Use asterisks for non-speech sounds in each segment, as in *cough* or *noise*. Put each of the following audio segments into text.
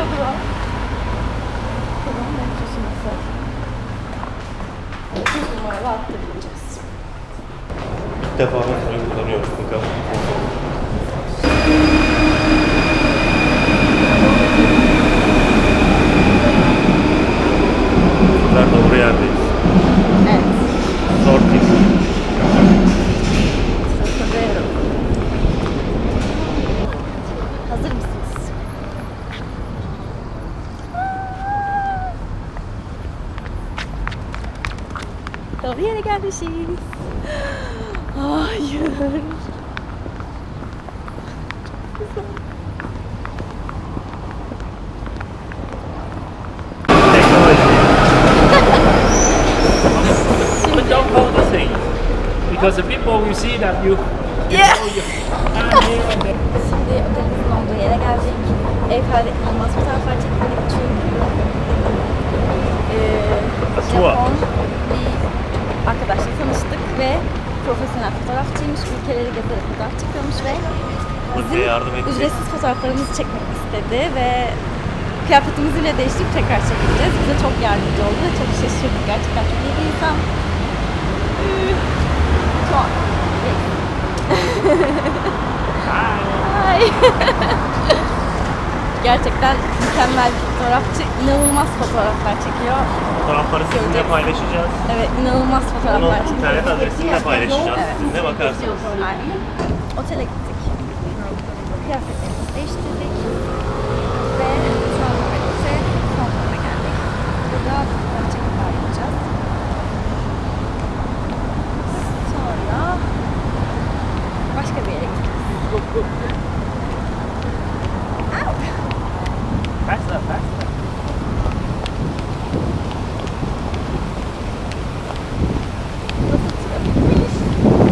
adı var. Bakalım metrosu nasıl? Bir numaralı hatta bineceğiz. İlk defa metroyu kullanıyoruz bakalım. Ben doğru yerdeyiz. Evet. Sorting. Trocadero. Hazır mısınız? Doğru yere gelmişiz. Hayır. Teknoloji. But don't hold the thing because the people will see that you. you Yeah. know you are here and there. Şimdi otelimizin olduğu yere geldik. Eyfel'de inanılmaz fotoğraflar çekildik çünkü eee Tua. Japon bir arkadaşla tanıştık ve profesyonel fotoğrafçıymış. Ülkeleri gezerek fotoğraf çekiyormuş ve Bize yardım ücretsiz fotoğraflarımızı çekmek istedi ve kıyafetimizi bile değiştirip tekrar çekeceğiz. Bize çok yardımcı oldu ve çok şaşırdık. Gerçekten çok iyi bir insan. Çok. Ay. *laughs* Gerçekten mükemmel bir fotoğrafçı. İnanılmaz fotoğraflar çekiyor. Fotoğrafları sizinle paylaşacağız. Evet, inanılmaz Onu fotoğraflar çekiyor. internet adresini de paylaşacağız. Evet. Sizinle bakarsınız. Aynen. Otele gittik. Kıyafetlerimizi değiştirdik. Ve şu an birlikte Hongkong'a geldik. Burada fotoğraf çekimler yapacağız. Sonra başka bir yere gideceğiz. Au! Faster, faster.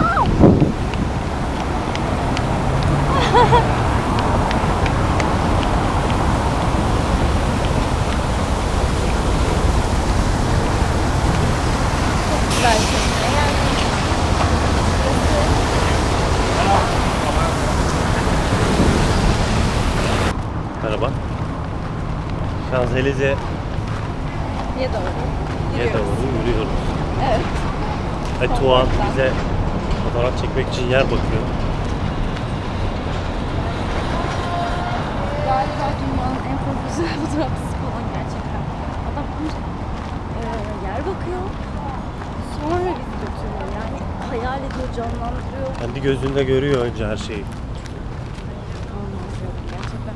Au! Çok güzel bir şekilde geldik. Merhaba. Şanzelize Niye doğru? ye doğru yürüyoruz. Evet. Ve Tuğan bize fotoğraf çekmek için yer bakıyor. Galiba dünyanın en profesyonel *laughs* fotoğrafçısı falan gerçekten. Adam önce e, yer bakıyor. Sonra bizi götürüyor. Yani hayal ediyor, canlandırıyor. Kendi gözünde görüyor önce her şeyi. Gerçekten.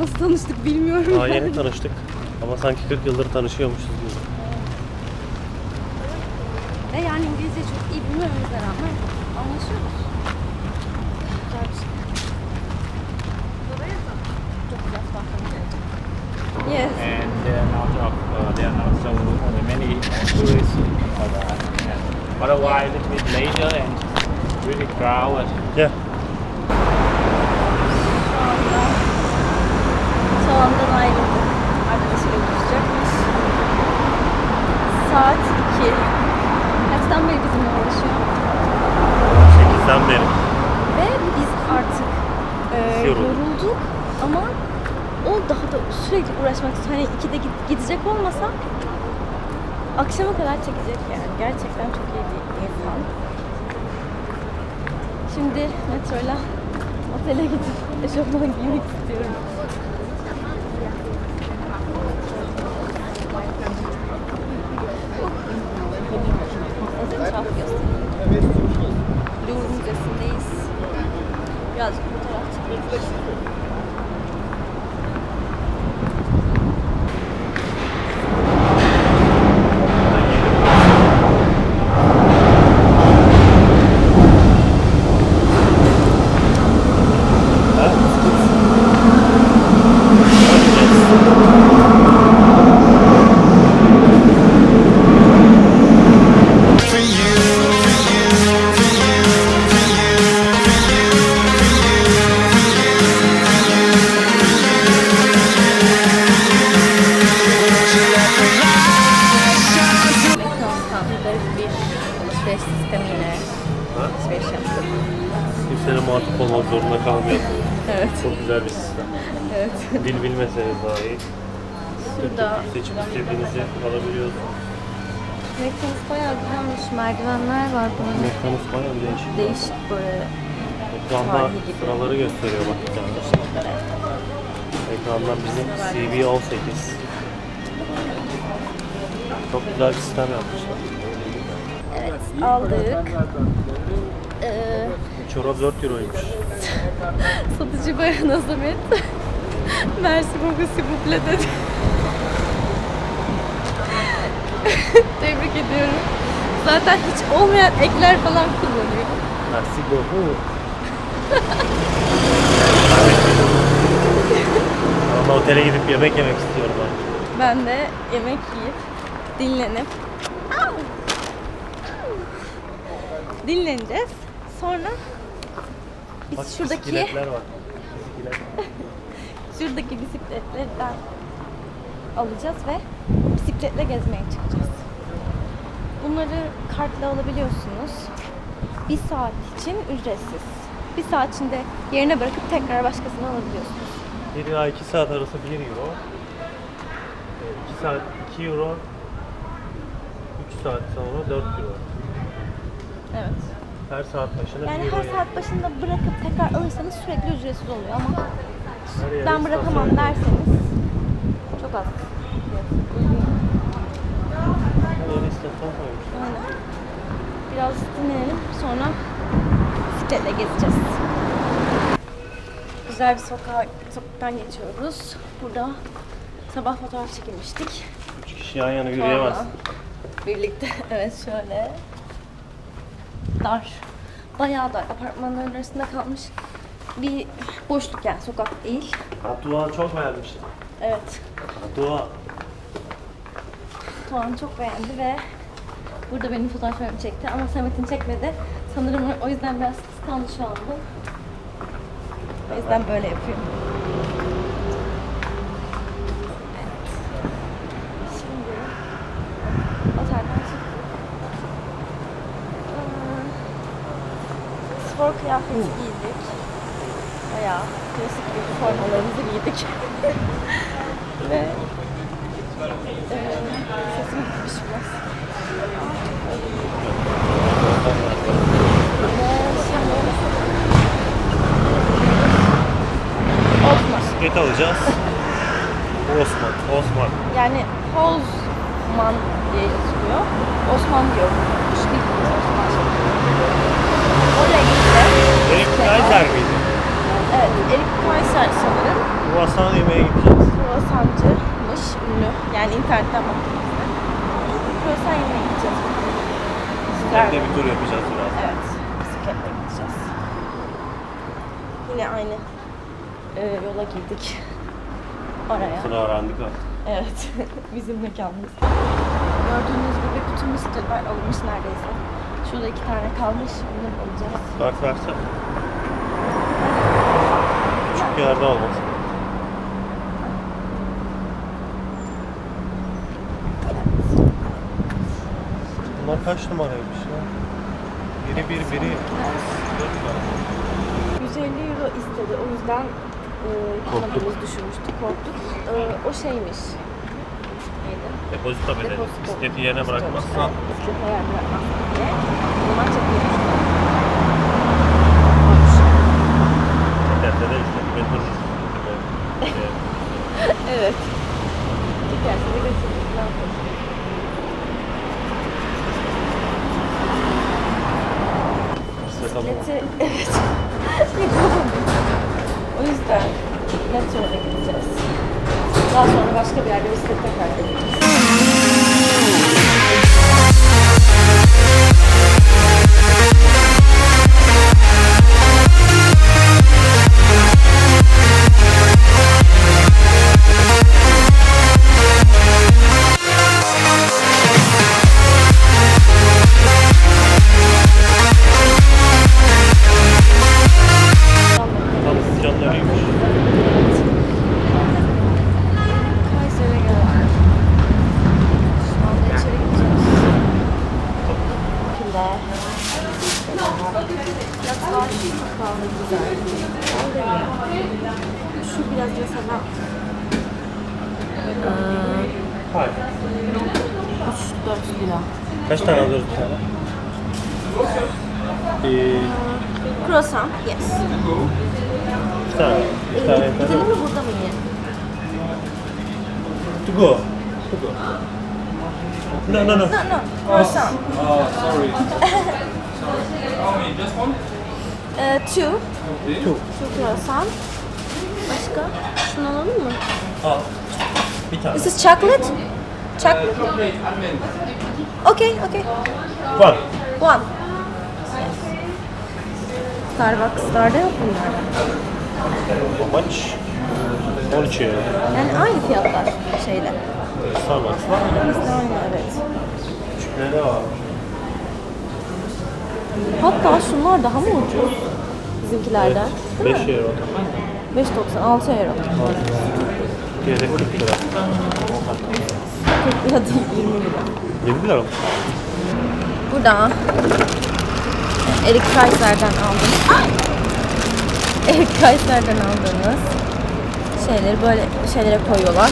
Nasıl tanıştık bilmiyorum. Daha yeni tanıştık. Ama sanki 40 yıldır tanışıyormuşuz gibi. Ve yani İngilizce çok iyi bilmememize rağmen anlaşıyoruz. Güzel bir şey. Çok güzel. Yes. And there are not of uh, there are not so many tourists. But, uh, yeah. Otherwise, a little bit later and really crowded. Gel. Şu anda salondan ayrıldık. Arkadaşıyla buluşacakmış. Saat 2. Kaçtan beri bizimle uğraşıyor? 8'den beri. Ve biz artık e, Yorulduk. yorulduk ama o daha da sürekli uğraşmak istiyor. Hani 2'de git- gidecek olmasa kadar çekecek yani. Gerçekten çok iyi bir insan. Şimdi metroyla otele gidip *laughs* eşofman giymek istiyorum. Etrafı göstereyim. Louvre Müzesi'ndeyiz. Birazcık fotoğraf çekeceğiz. Güneş sistemiyle Ha? alışveriş yaptık. Kimsenin muhatap olmak zorunda kalmıyorsunuz. Evet. Çok güzel bir sistem. Evet. Dil bilmeseniz dahi Burada seçip istediğinizi alabiliyorsunuz. McDonald's bayağı güzelmiş. Merdivenler var böyle. McDonald's bayağı bir değişik. Değişik böyle Ekranda sıraları gösteriyor bak bir tane. şeylere. Ekranda bizim CV18. Çok güzel bir sistem yapmışlar. Aldık. Ee, Çorap 4 euroymuş. *laughs* satıcı bayan Azamet. *laughs* Merci beaucoup s'il vous plaît dedi. *laughs* Tebrik ediyorum. Zaten hiç olmayan ekler falan kullanıyor. Merci beaucoup. Ama otele gidip yemek yemek istiyorum ben. Ben de yemek yiyip dinlenip dinleneceğiz. Sonra biz Bak şuradaki bisikletler var. Bisiklet. *laughs* şuradaki bisikletlerden alacağız ve bisikletle gezmeye çıkacağız. Bunları kartla alabiliyorsunuz. Bir saat için ücretsiz. Bir saat içinde yerine bırakıp tekrar başkasını alabiliyorsunuz. 1 ila 2 saat arası 1 euro. 2 saat 2 euro. 3 saat sonra 4 euro. Evet. Her saat başına Yani 1 euro. her saat başında bırakıp tekrar alırsanız sürekli ücretsiz oluyor ama Her yere ben bırakamam istasyon. derseniz çok az. Her yere istasyon koymuşlar. Aynen. Biraz dinlenelim sonra bisikletle gezeceğiz. Güzel bir sokağa, sokaktan geçiyoruz. Burada sabah fotoğraf çekilmiştik. 3 kişi yan yana yürüyemez. Sonra Birlikte *laughs* evet şöyle dar. Bayağı dar. Apartmanların arasında kalmış bir boşluk yani sokak değil. Abdullah çok beğenmişti. Evet. Abdullah. Tuğan çok beğendi ve burada benim fotoğraflarımı çekti ama Samet'in çekmedi. Sanırım o yüzden biraz kıskandı şu anda. O yüzden böyle yapıyor. Evet. Şimdi otelden çıktık. Ee, Spor kıyafeti giydik. Bayağı klasik bir formalarımızı giydik. *laughs* Ve ee, sesim gitmiş biraz. Osman. Bisiklet alacağız. Osman. Osman. Yani Hozman diye yazılıyor. Osman diyor. Kuş değil Osman. Oraya gideceğiz. Erik Kaiser miydi? Evet, Erik Kayser sanırım. Kruvasan yemeğe gideceğiz. Kruvasancımış, ünlü. Yani internetten baktığımızda. Kruvasan yemeye gideceğiz. De bir tur yapacağız biraz. Evet, bisikletle gideceğiz. Yine aynı e, yola girdik. Oraya. Sıra öğrendik ha. Evet, *laughs* bizim mekanımız. Gördüğünüz gibi bütün bisikletler alınmış neredeyse. Şurada iki tane kalmış, bunları alacağız. Kart versene. Yerde olmasın. Bunlar kaç numaraymış ya? Biri bir, biri... 150 euro istedi, o yüzden e, düşürmüştü, korktuk. E, o şeymiş. Neydi? Depozito bedeli. Depozito. Bisikleti yerine bırakmazsan Evet, bisiklete yer bırakmazsan diye. O zaman çekiyormuş. giderse de işte götürürüz. *laughs* Evet. Çekerse de götürürüz. Ne yapalım? Bisikleti, *laughs* evet. *laughs* O yüzden metroyla gideceğiz. Daha sonra başka bir yerde bisiklet tekrar karşı kahve güzel. Şu biraz mesela Hayır. 3-4 kilo. Kaç tane alıyoruz bir tane? Ee, Croissant, yes. Bir tane. Bir tane Ee, Gidelim mi burada mı yiyelim? To go. To go. No, no, no. No, no, croissant. Oh, sorry. *laughs* Sorry. Just one? Ee, two. Two. Two croissant. Başka? Şunu alalım mı? Al. Bir tane. This is chocolate? Chocolate? Chocolate almond. Okay, okay. One. One. Starbucks'larda yok bunlar. How much? 13 euro. Yani aynı fiyatlar şeyle. Starbucks var. Bizde aynı evet. Küçükleri var. Hatta şunlar daha mı ucuz? Bizimkilerden. Değil 5 mi? euro. 5.90, 6 euro. Diğeri 40 lira. 40 lira değil, 20 lira. 20 lira mı? Burada Eric Kaiser'den aldım. Ay! Eric Kaiser'den aldığımız şeyleri böyle şeylere koyuyorlar.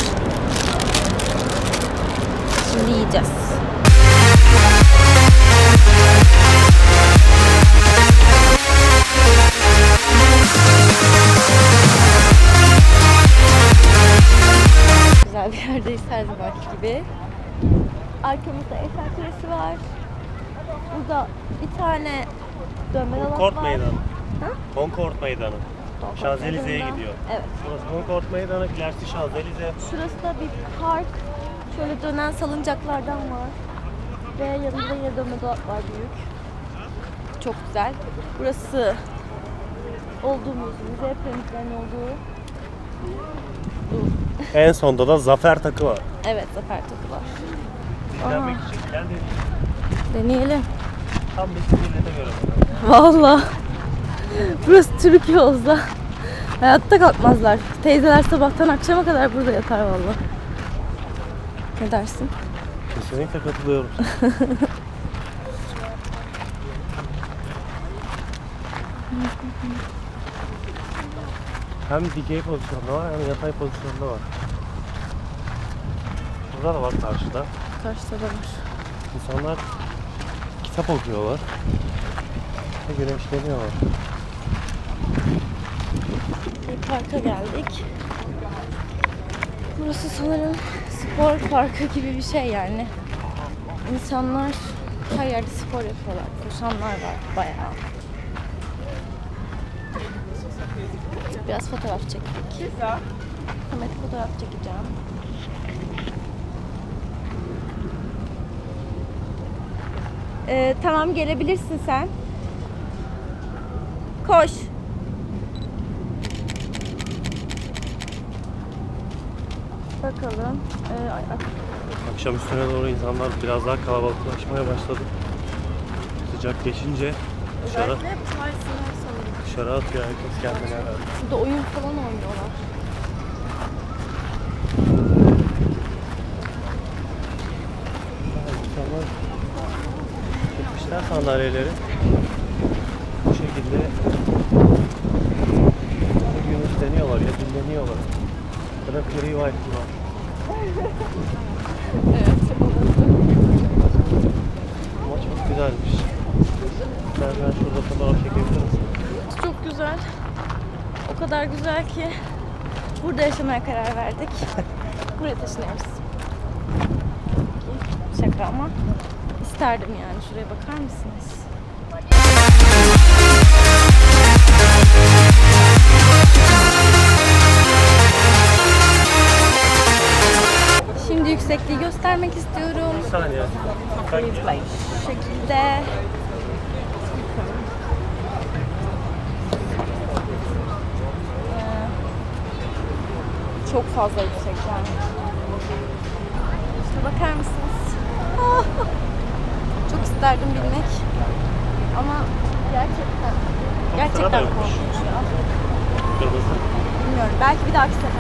Şimdi yiyeceğiz. Güzel bir yerdeyiz her zamanki gibi. Arkamızda Eiffel Kulesi var. Burada bir tane dönme dolap Concord var. Meydanı. Ha? Concord Meydanı. Concord Şanzelize'ye gidiyor. Evet. Burası Concord Meydanı, ilerisi Şanzelize. Şurası da bir park. Şöyle dönen salıncaklardan var. Ve yanında yine dönme dolap var büyük. Çok güzel. Burası olduğumuz müze piramitlerin olduğu. En sonda da Zafer takı var. Evet zafer takı var. İçin Deneyelim. tam bir millete göre. Vallahi. Burası Türkiye olsa hayatta kalkmazlar. Teyzeler sabahtan akşama kadar burada yatar vallahi. Ne dersin? Kesinlikle katılıyorum. *laughs* hem dikey pozisyonda var hem yatay pozisyonda var. Burada da var karşıda. Karşıda da var. İnsanlar kitap okuyorlar. Ve güneşleniyorlar. Bir parka geldik. Burası sanırım spor parkı gibi bir şey yani. İnsanlar her yerde spor yapıyorlar. Koşanlar var bayağı. Biraz fotoğraf çektik. Ahmet fotoğraf çekeceğim. Ee, tamam gelebilirsin sen. Koş. Bakalım. Ee, ay- ay- Akşam üstüne doğru insanlar biraz daha kalabalıklaşmaya başladı. Sıcak geçince dışarı, Özellikle sanırım. Dışarı atıyor herkes kendine herhalde. Burada oyun falan oynuyorlar. İnsanlar sandalyeleri. Bu şekilde güneşleniyorlar ya dinleniyorlar. Ya da free wifi var. Evet. Ama çok güzelmiş. Ben, ben şurada fotoğraf çekebilir misin? Çok güzel. O kadar güzel ki burada yaşamaya karar verdik. *laughs* Buraya taşınıyoruz. Şaka ama isterdim yani. Şuraya bakar mısınız? Şimdi yüksekliği göstermek istiyorum. Bir saniye. Şu şekilde. Ee, Çok fazla yüksek yani. Şuna bakar mısınız? *laughs* Çok isterdim bilmek. Ama gerçekten gerçekten korkunç ya. Bilmiyorum. Belki bir dahaki dersin?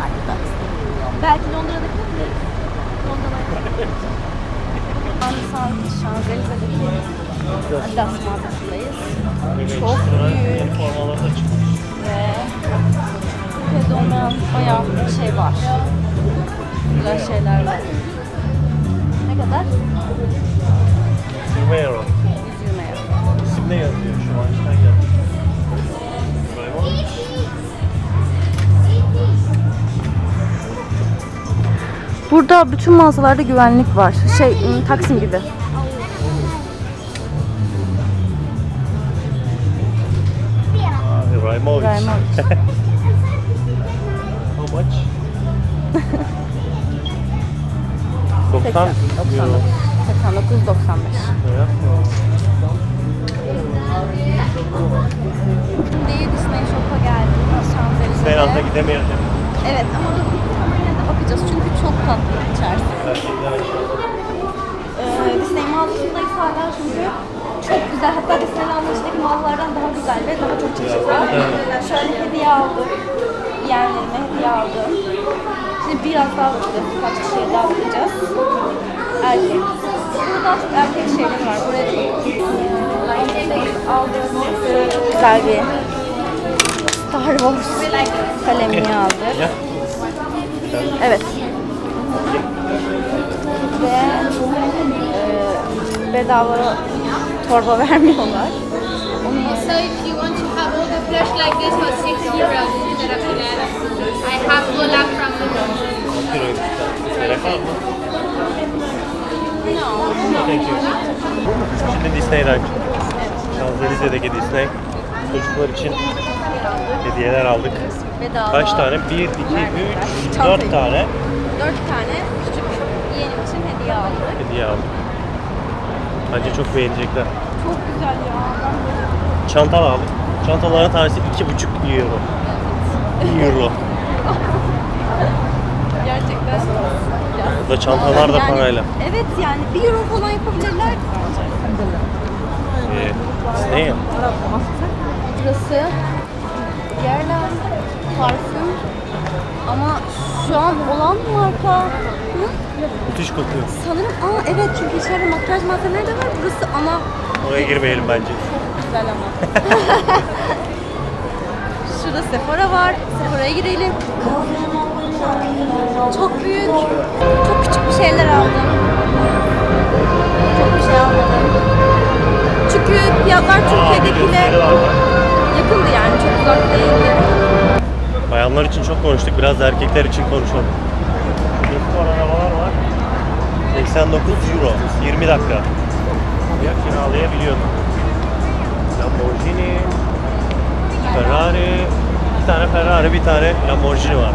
Belki bir dahaki sefere. Belki Londra'da gideriz. Londra'da Şans- Şanzelize'deki Adidas mağazasındayız. Çok büyük. Türkiye'de olmayan bayağı şey var. Güzel şeyler var. kadar? 20 euro. 120 euro. İsimde yazıyor şu an. Sen gel. Ibrahimovic. Burada bütün mağazalarda güvenlik var. Şey, ım, Taksim gibi. Ibrahimovic. Ibrahimovic. *laughs* How much? *laughs* 90 euro. 89.95. Ya. Şimdi Disney Shop'a geldik. Şanzelize'de. Sen anda gidemeyelim. Evet ama yine de bakacağız çünkü çok tatlı içerisi. Ee, Disney mağazasındayız hala çünkü çok güzel. Hatta Disney Lounge'daki mağazalardan daha güzel ve daha çok çeşit var. Evet. Şöyle hediye aldım. Yeğenlerime hediye aldım. Şimdi biraz daha bakacağız. Birkaç kişiye daha bakacağız. Erkek. Burada daha çok erkek şeyleri var. Buraya aldığımız güzel bir Star Wars kalemini aldık. Evet. Ve e, bedava torba *laughs* vermiyorlar. Onun So if you want to have all the plush like this for 6 euros instead of 11, I have Olaf from the mu? Thank you. Şimdi Disney'den Şanzelize'deki Disney çocuklar için hediyeler aldık. bedava. Kaç tane? 1, 2, 3, 4 tane Dört tane küçük yeğenim için hediye aldık. hediye aldık. Bence çok beğenecekler. Çok güzel ya. Ben Çanta aldık. Çantaların tanesi 2,5 euro. Euro. gerçekten Burada çantalar da Yani- parayla. Evet yani bir euro falan yapabilirler. Ee, ya. Burası Guerlain parfüm ama şu an olan marka mı? Müthiş kokuyor. Sanırım aa evet çünkü içeride makyaj malzemeleri de var. Burası ana Oraya girmeyelim bence. güzel ama. *laughs* Şurada Sephora var. Sephora'ya girelim. Çok büyük. Çok küçük bir şeyler aldım. Çok bir şey almadım. Çünkü fiyatlar Türkiye'dekiyle yakındı yani çok uzak değildi. Bayanlar için çok konuştuk. Biraz da erkekler için konuşalım. Spor arabalar var. 89 euro. 20 dakika. Ya kiralayabiliyorum. Lamborghini, Ferrari, bir tane Ferrari, bir tane Lamborghini var.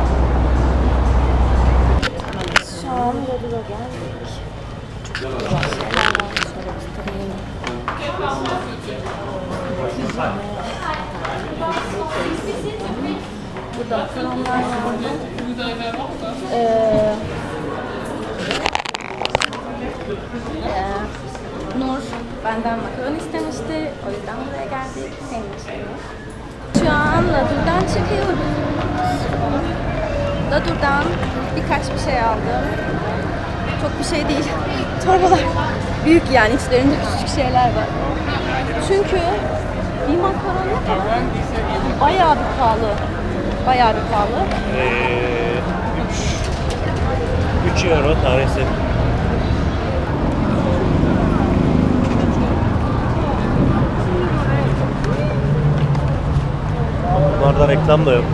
Ladur'dan birkaç bir şey aldım. Çok bir şey değil. *laughs* Torbalar büyük yani içlerinde küçük şeyler var. Çünkü bir makaron ne kadar? Bayağı bir pahalı. Bayağı bir pahalı. Ee, 3 3 euro tanesi. Bunlarda reklam da yok.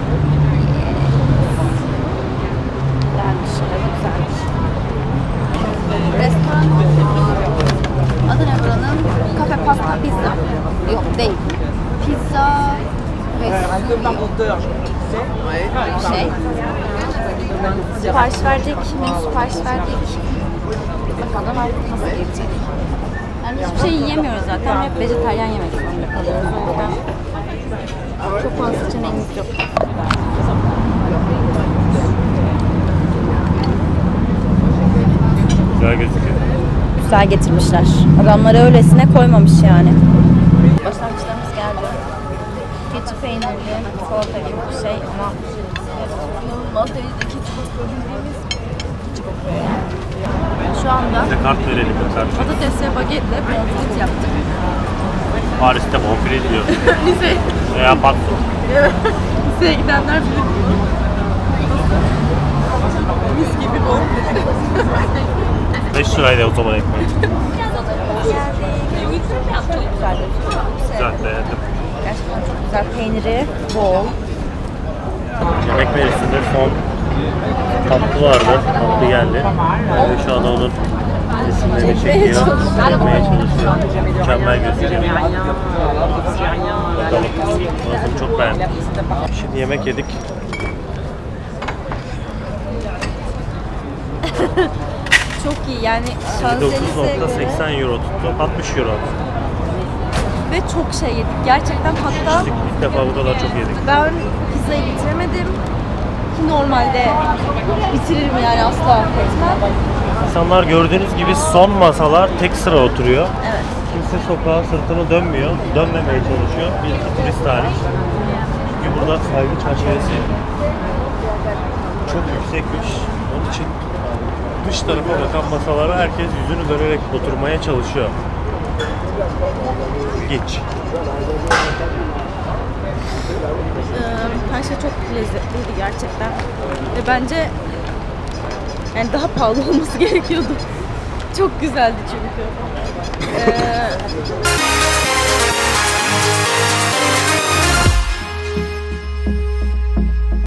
Güzelmiş. Evet güzelmiş. Restoran. Adı ne buranın? Kafe pasta pizza. Yok değil. Pizza ve bir şey. Sipariş verdik. Menü sipariş verdik. Bakalım nasıl gelecek. Yani hiçbir şey yiyemiyoruz zaten. Hep vejetaryen yemek zorunda kalıyoruz. O yüzden çok fazla seçeneğimiz yok. Güzel gözüküyor. güzel getirmişler. Adamları öylesine koymamış yani. Başlangıçlarımız geldi. Keçi peynirli salata gibi bir şey ama inanılmaz derecede keçi kokuyor bildiğimiz keçi kokuyor yani. Şu anda Size kart verelim kart. patates ve bagetle bonfile yaptık. Paris'te bonfile diyor. *laughs* Lise, Veya patron. liseye gidenler bilir. Mis gibi bonfile. *laughs* 5 liraydı o zaman ekmek. Çok güzeldi. Güzel beğendim. Gerçekten çok güzel. Peyniri bol. Yemek menüsünde son tatlı vardı. Tatlı geldi. Ee, şu anda onun resimlerini çekiyor. Çekmeye çalışıyor. Mükemmel gözüküyor. Bakalım. Bakalım çok beğendim. Şimdi yemek yedik. *laughs* Çok iyi yani Şanzelize'ye göre 9.80 euro tuttu. 60 euro. ve çok şey yedik. Gerçekten hatta İlk, ilk defa bu kadar çok yedik. ben pizzayı bitiremedim. Ki normalde bitiririm yani asla affetmem. İnsanlar gördüğünüz gibi son masalar tek sıra oturuyor. Evet. Kimse sokağa sırtını dönmüyor. Dönmemeye çalışıyor. Bir iki turist hariç. Çünkü burada saygı çerçevesi çok yüksekmiş. Onun için dış tarafa bakan masalara herkes yüzünü dönerek oturmaya çalışıyor. Geç. Ee, Her şey çok lezzetliydi gerçekten. Ve bence yani daha pahalı olması *laughs* gerekiyordu. Çok güzeldi çünkü. Ee,